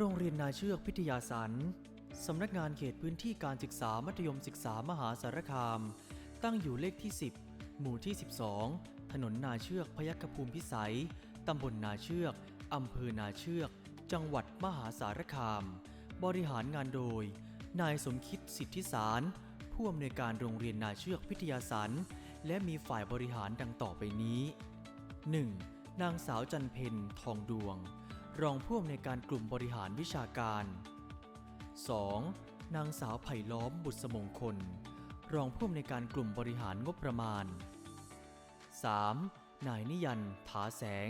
โรงเรียนนาเชือกพิทยาสันสำนักงานเขตพื้นที่การศึกษามัธยมศึกษามหาสารคาม ตั้งอยู่เลขที่ 10 หมู่ที่ 12 ถนนนาเชือกพยัคฆภูมิพิสัย ตำบลนาเชือก อำเภอนาเชือก จังหวัดมหาสารคาม บริหารงานโดย นายสมคิดสิทธิสาร ผู้อำนวยการโรงเรียนนาเชือกพิทยาสันและมีฝ่ายบริหารดังต่อไปนี้ 1. นางสาวจันเพนทองดวง รองผู้อำนวยการกลุ่มบริหารวิชาการ 2. นางสาวไผ่ล้อมบุษมงคล รองผู้อำนวยการกลุ่มบริหารงบประมาณ 3. นายนิยันถาแสง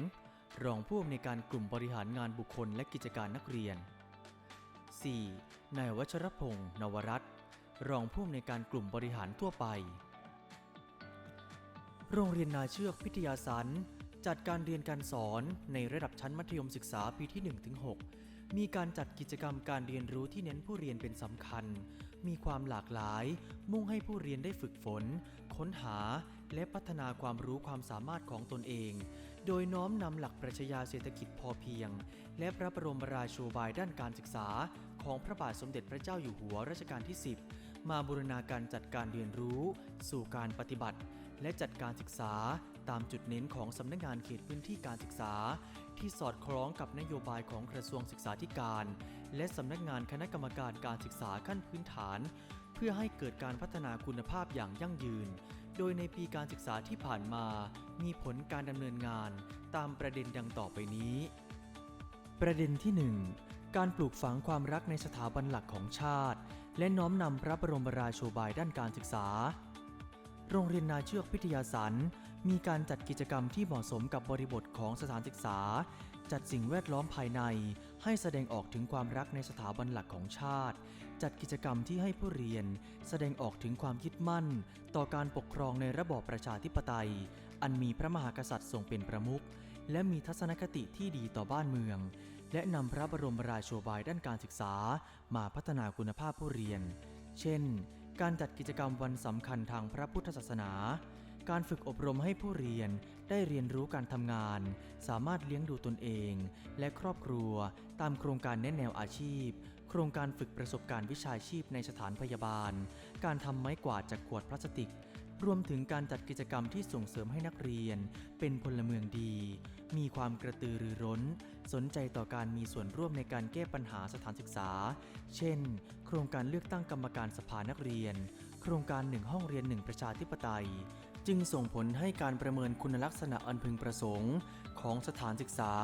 รองผู้อำนวยการกลุ่มบริหารงานบุคคลและกิจการนักเรียน 4. นายวัชรพงศ์นวรัตน์รองผู้อำนวยการกลุ่มบริหารทั่วไป โรงเรียนนาเชือกพิทยาสัน จัดการเรียนการสอนในระดับชั้นมัธยมศึกษาปีที่ 1-6 มีการจัดกิจกรรมการเรียนรู้ที่เน้นผู้เรียนเป็นสำคัญ มีความหลากหลาย มุ่งให้ผู้เรียนได้ฝึกฝน ค้นหา และพัฒนาความรู้ความสามารถของตนเอง โดยน้อมนำหลักปรัชญาเศรษฐกิจพอเพียง และพระบรมราโชบายด้านการศึกษา ของพระบาทสมเด็จพระเจ้าอยู่หัวรัชกาลที่ 10 มาบูรณาการจัดการเรียนรู้ สู่การปฏิบัติ และจัดการศึกษา ตามจุดเน้นของสำนักงานเขตพื้นที่การศึกษา ที่สอดคล้องกับนโยบายของกระทรวงศึกษาธิการ และสำนักงานคณะกรรมการการศึกษาขั้นพื้นฐาน เพื่อให้เกิดการพัฒนาคุณภาพอย่างยั่งยืน โดยในปีการศึกษาที่ผ่านมา มีผลการดำเนินงาน ตามประเด็นดังต่อไปนี้ ประเด็นที่ 1 การปลูกฝังความรักในสถาบันหลักของชาติ และน้อมนำพระบรมราโชบายด้านการศึกษาโรงเรียนนาเชือกพิทยาสัน มีการจัดกิจกรรมที่เหมาะสมกับบริบทของสถานศึกษา จัดสิ่งแวดล้อมภายใน ให้แสดงออกถึงความรักในสถาบันหลักของชาติ จัดกิจกรรมที่ให้ผู้เรียน แสดงออกถึงความยึดมั่น ต่อการปกครองในระบอบประชาธิปไตย อันมีพระมหากษัตริย์ทรงเป็นประมุข และมีทัศนคติที่ดีต่อบ้านเมือง และนำพระบรมราโชบายด้านการศึกษา มาพัฒนาคุณภาพผู้เรียน เช่น การจัดกิจกรรมวันสำคัญทางพระพุทธศาสนา การฝึกอบรมให้ผู้เรียนได้เรียนรู้การทำงาน สามารถเลี้ยงดูตนเอง และครอบครัว ตามโครงการแนะแนวอาชีพ โครงการฝึกประสบการณ์วิชาชีพในสถานพยาบาล การทำไม้กวาดจากขวดพลาสติก รวมถึงการจัดกิจกรรมที่ส่งเสริมให้นักเรียน เป็นพลเมืองดี มีความกระตือรือร้น สนใจต่อการมีส่วนร่วมในการแก้ปัญหาสถานศึกษา เช่น โครงการเลือกตั้งกรรมการสภานักเรียน โครงการหนึ่งห้องเรียนหนึ่งประชาธิปไตย จึงส่งผลให้การประเมินคุณลักษณะอันพึงประสงค์ ของสถานศึกษา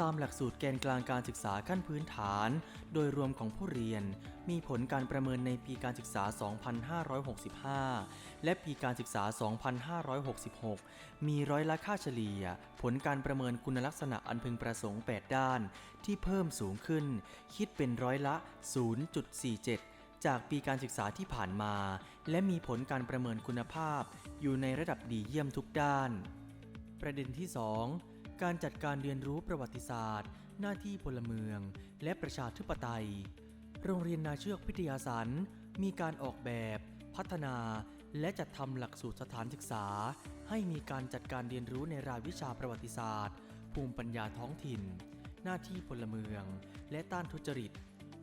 ตามหลักสูตรแกนกลางการศึกษาขั้นพื้นฐาน โดยรวมของผู้เรียน มีผลการประเมินในปีการศึกษา 2565 และปีการศึกษา 2566 มีร้อยละค่าเฉลี่ย ผลการประเมินคุณลักษณะอันพึงประสงค์ 8 ด้าน ที่เพิ่มสูงขึ้น คิดเป็นร้อยละ 0.47 จากปีการศึกษาที่ผ่านมา และมีผลการประเมินคุณภาพ อยู่ในระดับดีเยี่ยมทุกด้าน ประเด็นที่ 2 การจัดการเรียนรู้ประวัติศาสตร์ หน้าที่พลเมือง และประชาธิปไตย โรงเรียนนาเชือกพิทยาสันมีการออกแบบ พัฒนา และจัดทำหลักสูตรสถานศึกษา ให้มีการจัดการเรียนรู้ในรายวิชาประวัติศาสตร์ ภูมิปัญญาท้องถิ่น หน้าที่พลเมือง และต้านทุจริต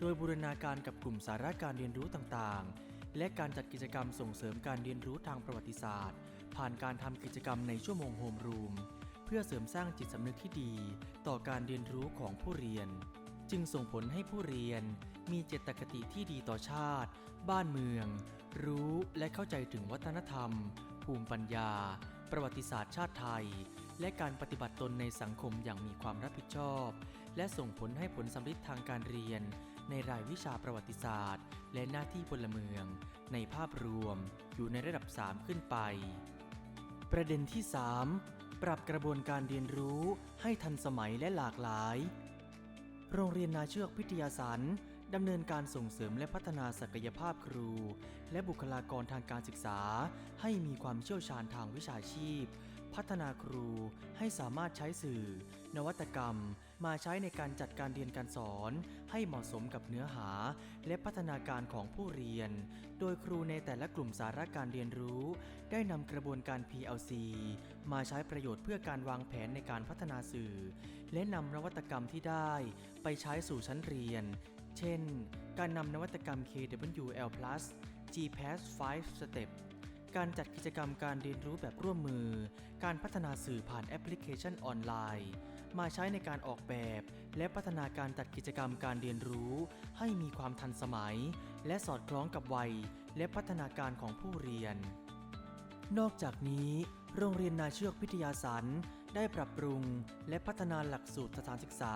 โดยบูรณาการกับกลุ่มสาระการเรียนรู้ต่างๆ และการจัดกิจกรรมส่งเสริมการเรียนรู้ทางประวัติศาสตร์ ผ่านการทำกิจกรรมในชั่วโมงโฮมรูมเพื่อเสริมสร้างจิตสำนึกที่ดี ต่อการเรียนรู้ของผู้เรียน จึงส่งผลให้ผู้เรียน มีเจตคติที่ดีต่อชาติ บ้านเมือง รู้และเข้าใจถึงวัฒนธรรม ภูมิปัญญา ประวัติศาสตร์ชาติไทย และการปฏิบัติตนในสังคมอย่างมีความรับผิดชอบ และส่งผลให้ผลสำเร็จทางการเรียน ในรายวิชาประวัติศาสตร์ และหน้าที่พลเมือง ในภาพรวมอยู่ในระดับ 3 ขึ้นไป ประเด็นที่ 3 ปรับกระบวนการเรียนรู้ให้ทันสมัยและหลากหลาย โรงเรียนนาเชือกพิทยาสันดำเนินการส่งเสริมและพัฒนาศักยภาพครู และบุคลากรทางการศึกษา ให้มีความเชี่ยวชาญทางวิชาชีพ พัฒนาครูให้สามารถใช้สื่อ นวัตกรรม มาใช้ในการจัดการเรียนการสอน ให้เหมาะสมกับเนื้อหา และพัฒนาการของผู้เรียน โดยครูในแต่ละกลุ่มสาระการเรียนรู้ ได้นำกระบวนการ PLC มาใช้ประโยชน์เพื่อการวางแผนในการพัฒนาสื่อ และนำนวัตกรรมที่ได้ ไปใช้สู่ชั้นเรียน เช่น การนำนวัตกรรม KWL GPAS 5 Step การจัดกิจกรรมการเรียนรู้แบบร่วมมือ การพัฒนาสื่อผ่านแอปพลิเคชันออนไลน์ มาใช้ในการออกแบบ และพัฒนาการจัดกิจกรรมการเรียนรู้ ให้มีความทันสมัย และสอดคล้องกับวัย และพัฒนาการของผู้เรียน นอกจากนี้ โรงเรียนนาเชือกพิทยาสันได้ปรับปรุงและพัฒนาหลักสูตรสถานศึกษา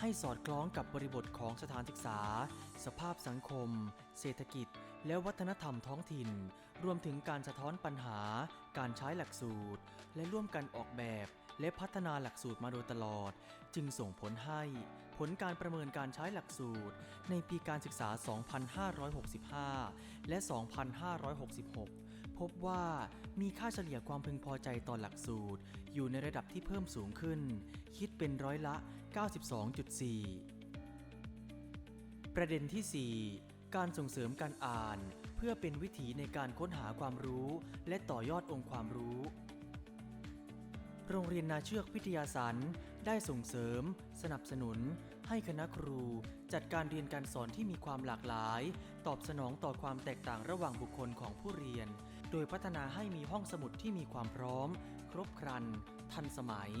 ให้สอดคล้องกับบริบทของสถานศึกษา สภาพสังคม เศรษฐกิจ และวัฒนธรรมท้องถิ่น รวมถึงการสะท้อนปัญหา การใช้หลักสูตร และร่วมกันออกแบบและพัฒนาหลักสูตรมาโดยตลอด จึงส่งผลให้ ผลการประเมินการใช้หลักสูตร ในปีการศึกษา 2565 และ 2566 พบว่ามีค่าเฉลี่ยความพึงพอใจต่อหลักสูตร อยู่ในระดับที่เพิ่มสูงขึ้น คิดเป็นร้อยละ 92.4 ประเด็นที่ 4 การส่งเสริมการอ่าน เพื่อเป็นวิถีในการค้นหาความรู้ และต่อยอดองค์ความรู้ โรงเรียนนาเชือกพิทยาสันได้ส่งเสริม สนับสนุน ให้คณะครู จัดการเรียนการสอนที่มีความหลากหลาย ตอบสนองต่อความแตกต่างระหว่างบุคคลของผู้เรียน โดยพัฒนาให้มีห้องสมุดที่มีความพร้อม ครบครัน ทันสมัย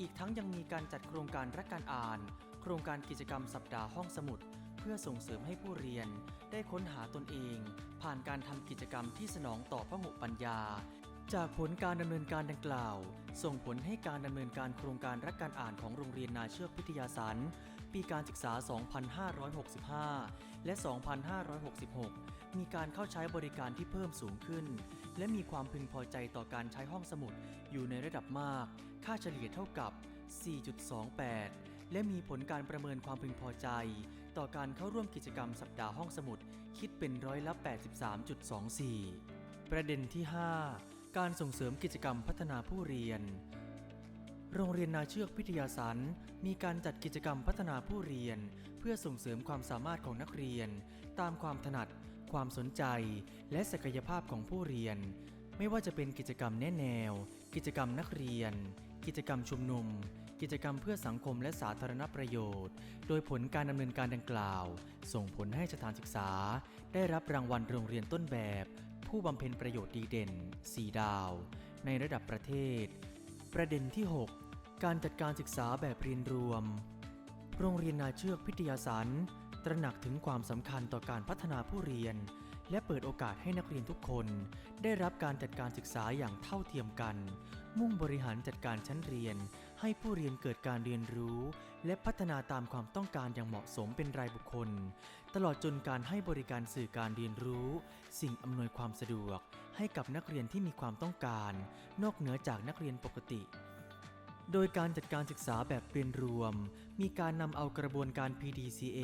อีกทั้งยังมีการจัดโครงการรักการอ่าน โครงการกิจกรรมสัปดาห์ห้องสมุด เพื่อส่งเสริมให้ผู้เรียนได้ค้นหาตนเอง ผ่านการทำกิจกรรมที่สนองต่อพหุปัญญา จากผลการดำเนินการดังกล่าว ส่งผลให้การดำเนินการโครงการรักการอ่านของโรงเรียนนาเชือกพิทยาสันปีการศึกษา 2565 และ 2566 มีการเข้าใช้บริการที่เพิ่มสูงขึ้น และมีความพึงพอใจต่อการใช้ห้องสมุดอยู่ในระดับมาก ค่าเฉลี่ยเท่ากับ 4.28 และมีผลการประเมินความพึงพอใจ ต่อการเข้าร่วมกิจกรรมสัปดาห์ห้องสมุดคิดเป็นร้อยละ 83.24 ประเด็นที่ 5 การส่งเสริมกิจกรรมพัฒนาผู้เรียน โรงเรียนนาเชือกพิทยาสันมีการจัดกิจกรรมพัฒนาผู้เรียน เพื่อส่งเสริมความสามารถของนักเรียน ตามความถนัด ความสนใจ และศักยภาพของผู้เรียน ไม่ว่าจะเป็นกิจกรรมแนแนว กิจกรรมนักเรียน กิจกรรมชุมนุม กิจกรรมเพื่อสังคมและสาธารณประโยชน์ โดยผลการดำเนินการดังกล่าว ส่งผลให้สถานศึกษา ได้รับรางวัลโรงเรียนต้นแบบ ผู้บำเพ็ญประโยชน์ดีเด่น 4 ดาว ในระดับประเทศ ประเด็นที่ 6 การจัดการศึกษาแบบเรียนรวม โรงเรียนนาเชือกพิทยาสันตระหนักถึงความสำคัญต่อการพัฒนาผู้เรียน และเปิดโอกาสให้นักเรียนทุกคน ได้รับการจัดการศึกษาอย่างเท่าเทียมกัน มุ่งบริหารจัดการชั้นเรียน ให้ผู้เรียนเกิดการเรียนรู้ และพัฒนาตามความต้องการอย่างเหมาะสมเป็นรายบุคคล ตลอดจนการให้บริการสื่อการเรียนรู้ สิ่งอำนวยความสะดวก ให้กับนักเรียนที่มีความต้องการ นอกเหนือจากนักเรียนปกติ โดยการจัดการศึกษาแบบเรียนรวม มีการนำเอากระบวนการ PDCA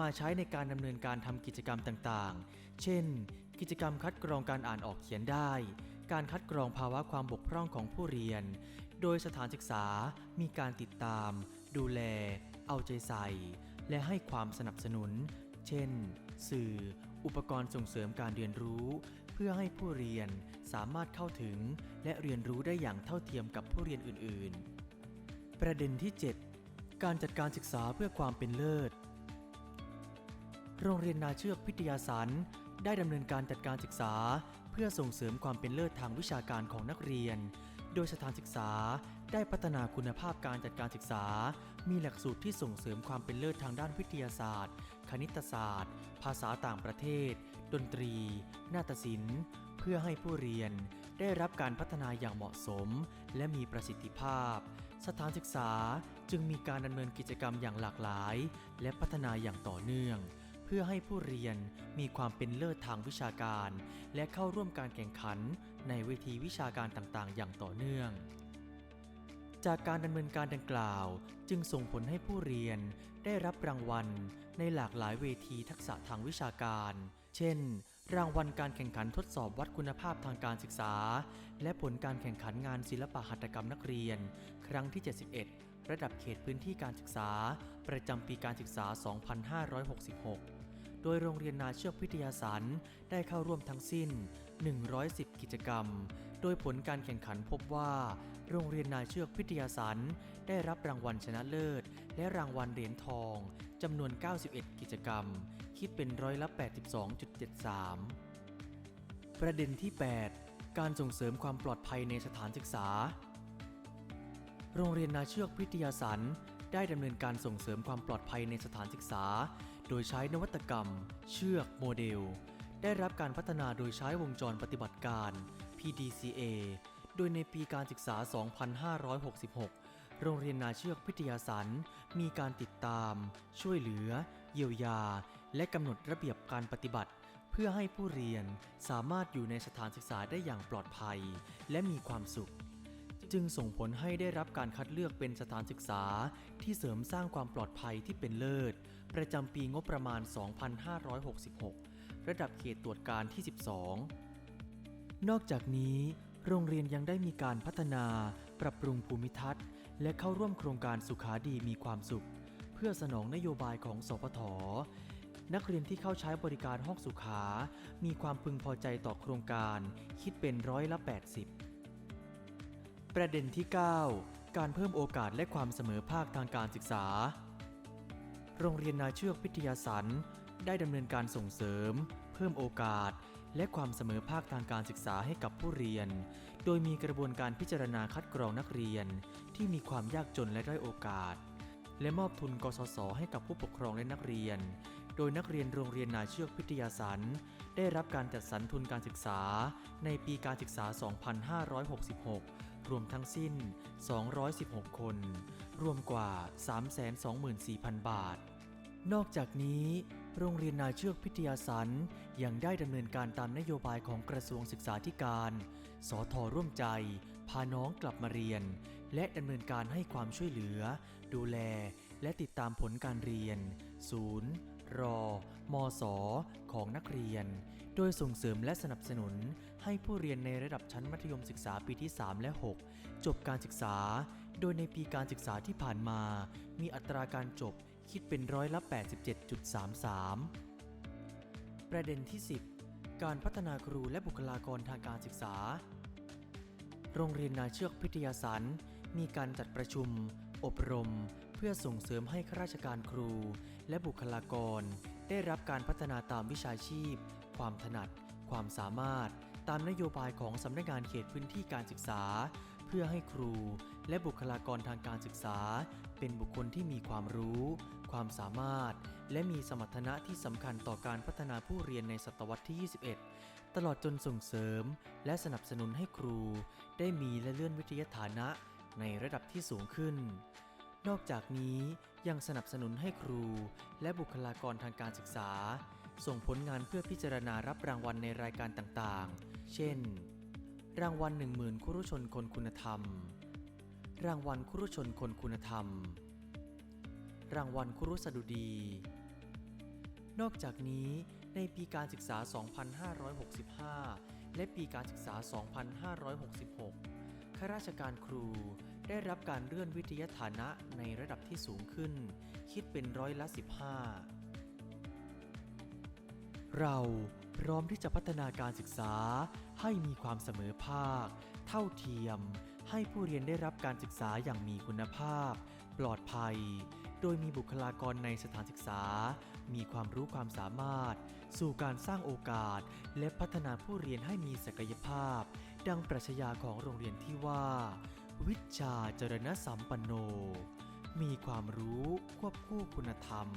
มาใช้ในการดำเนินการทำกิจกรรมต่างๆ เช่น กิจกรรมคัดกรองการอ่านออกเขียนได้การคัดกรองภาวะความบกพร่องของผู้เรียน โดยสถานศึกษามีการติดตาม ดูแล เอาใจใส่ และให้ความสนับสนุน เช่น สื่อ อุปกรณ์ส่งเสริมการเรียนรู้ เพื่อให้ผู้เรียนสามารถเข้าถึง และเรียนรู้ได้อย่างเท่าเทียมกับผู้เรียนอื่น ๆ ประเด็นที่ 7 การจัดการศึกษาเพื่อความเป็นเลิศ โรงเรียนนาเชือกพิทยาสันได้ดำเนินการจัดการศึกษา เพื่อส่งเสริมความเป็นเลิศทางวิชาการของนักเรียน โดยสถานศึกษาได้พัฒนาคุณภาพการจัดการศึกษา มีหลักสูตรที่ส่งเสริมความเป็นเลิศทางด้านวิทยาศาสตร์ คณิตศาสตร์ ภาษาต่างประเทศ ดนตรี นาฏศิลป์ เพื่อให้ผู้เรียน ได้รับการพัฒนาอย่างเหมาะสม และมีประสิทธิภาพ สถานศึกษาจึงมีการดำเนินกิจกรรมอย่างหลากหลาย และพัฒนาอย่างต่อเนื่องเพื่อให้ผู้เรียนมีความเป็นเลิศทางวิชาการ และเข้าร่วมการแข่งขัน ในเวทีวิชาการต่างๆ อย่างต่อเนื่อง จากการดำเนินการดังกล่าวจึงส่งผลให้ผู้เรียนได้รับรางวัลในหลากหลายเวทีทักษะทางวิชาการ เช่น รางวัลการแข่งขันทดสอบวัดคุณภาพทางการศึกษา และผลการแข่งขันงานศิลปหัตถกรรมนักเรียน ครั้งที่ 71 ระดับเขตพื้นที่การศึกษา ประจำปีการศึกษา 2566 โดยโรงเรียนนาเชือกวิทยาสันได้เข้าร่วมทั้งสิ้น 110 กิจกรรม โดยผลการแข่งขันพบว่า โรงเรียนนาเชือกวิทยาสันได้รับรางวัลชนะเลิศ และรางวัลเหรียญทองจำนวน 91 กิจกรรม คิดเป็นร้อยละ 82.73 ประเด็นที่ 8 การส่งเสริมความปลอดภัยในสถานศึกษา โรงเรียนนาเชือกวิทยาสันได้ดำเนินการส่งเสริมความปลอดภัยในสถานศึกษา โดยใช้นวัตกรรม เชือกโมเดล ได้รับการพัฒนาโดยใช้วงจรปฏิบัติการ PDCA โดยในปีการศึกษา 2566 โรงเรียนนาเชือกวิทยาสันมีการติดตาม ช่วยเหลือ เยียวยา และกำหนดระเบียบการปฏิบัติ เพื่อให้ผู้เรียนสามารถอยู่ในสถานศึกษาได้อย่างปลอดภัย และมีความสุข จึงส่งผลให้ได้รับการคัดเลือกเป็นสถานศึกษา ที่เสริมสร้างความปลอดภัยที่เป็นเลิศ ประจำปีงบประมาณ 2566 ระดับเขตตรวจการที่ 12 นอกจากนี้ โรงเรียนยังได้มีการพัฒนา ปรับปรุงภูมิทัศน์ และเข้าร่วมโครงการสุขาดีมีความสุข เพื่อสนองนโยบายของสพทนักเรียนที่เข้าใช้บริการห้องสุขา มีความพึงพอใจต่อโครงการ คิดเป็นร้อยละ 80 ประเด็นที่ 9 การเพิ่มโอกาสและความเสมอภาคทางการศึกษา โรงเรียนนาเชือกวิทยาสัน ได้ดำเนินการส่งเสริม เพิ่มโอกาส และความเสมอภาคทางการศึกษาให้กับผู้เรียน โดยมีกระบวนการพิจารณาคัดกรองนักเรียน ที่มีความยากจนและด้อยโอกาส และมอบทุนกสศให้กับผู้ปกครองและนักเรียน โดยนักเรียนโรงเรียนนาเชือกวิทยาสันได้รับการจัดสรรทุนการศึกษา ในปีการศึกษา 2566รวมทั้งสิ้น 216 คน รวมกว่า 324,000 บาท นอกจากนี้ โรงเรียนนาเชือกพิทยาสันยังได้ดำเนินการตามนโยบายของกระทรวงศึกษาธิการ สอทอร่วมใจ พาน้องกลับมาเรียน และดำเนินการให้ความช่วยเหลือ ดูแล และติดตามผลการเรียน ศูนย์ รอ มสของนักเรียน โดยส่งเสริมและสนับสนุนให้ผู้เรียนในระดับชั้นมัธยมศึกษาปีที่ 3 และ 6 จบการศึกษา โดยในปีการศึกษาที่ผ่านมา มีอัตราการจบ คิดเป็นร้อยละ 87.33 ประเด็นที่ 10 การพัฒนาครูและบุคลากรทางการศึกษา โรงเรียนนาเชือกพิทยาสันมีการจัดประชุม อบรม เพื่อส่งเสริมให้ข้าราชการครู และบุคลากร ได้รับการพัฒนาตามวิชาชีพ ความถนัด ความสามารถ ตามนโยบายของสำนักงานเขตพื้นที่การศึกษา พื่อให้ครู และบุคลากรทางการศึกษา เป็นบุคคลที่มีความรู้ ความสามารถ และมีสมรรถนะที่สำคัญต่อการพัฒนาผู้เรียนในศตวรรษที่ 21 ตลอดจนส่งเสริม และสนับสนุนให้ครู ได้มีและเลื่อนวิทยาฐานะในระดับที่สูงขึ้น นอกจากนี้ยังสนับสนุนให้ครู และบุคลากรทางการศึกษา ส่งผลงานเพื่อพิจารณารับรางวัลในรายการต่างๆ เช่น รางวัล1 0,000คุรุชนคนคุณธรรม รางวัลคุรุชนคนคุณธรรม รางวัลคุรุสดุดี นอกจากนี้ในปีการศึกษา 2565 และปีการศึกษา 2566 ข้าราชการครูได้รับการเลื่อนวิทยาฐานะในระดับที่สูงขึ้น คิดเป็นร้อยละ 15 เรา พร้อมที่จะพัฒนาการศึกษา ให้มีความเสมอภาค เท่าเทียม ให้ผู้เรียนได้รับการศึกษาอย่างมีคุณภาพ ปลอดภัย โดยมีบุคลากรในสถานศึกษา มีความรู้ความสามารถ สู่การสร้างโอกาส และพัฒนาผู้เรียนให้มีศักยภาพ ดังปรัชญาของโรงเรียนที่ว่า วิชาจรณสัมปันโน มีความรู้ควบคู่คุณธรรม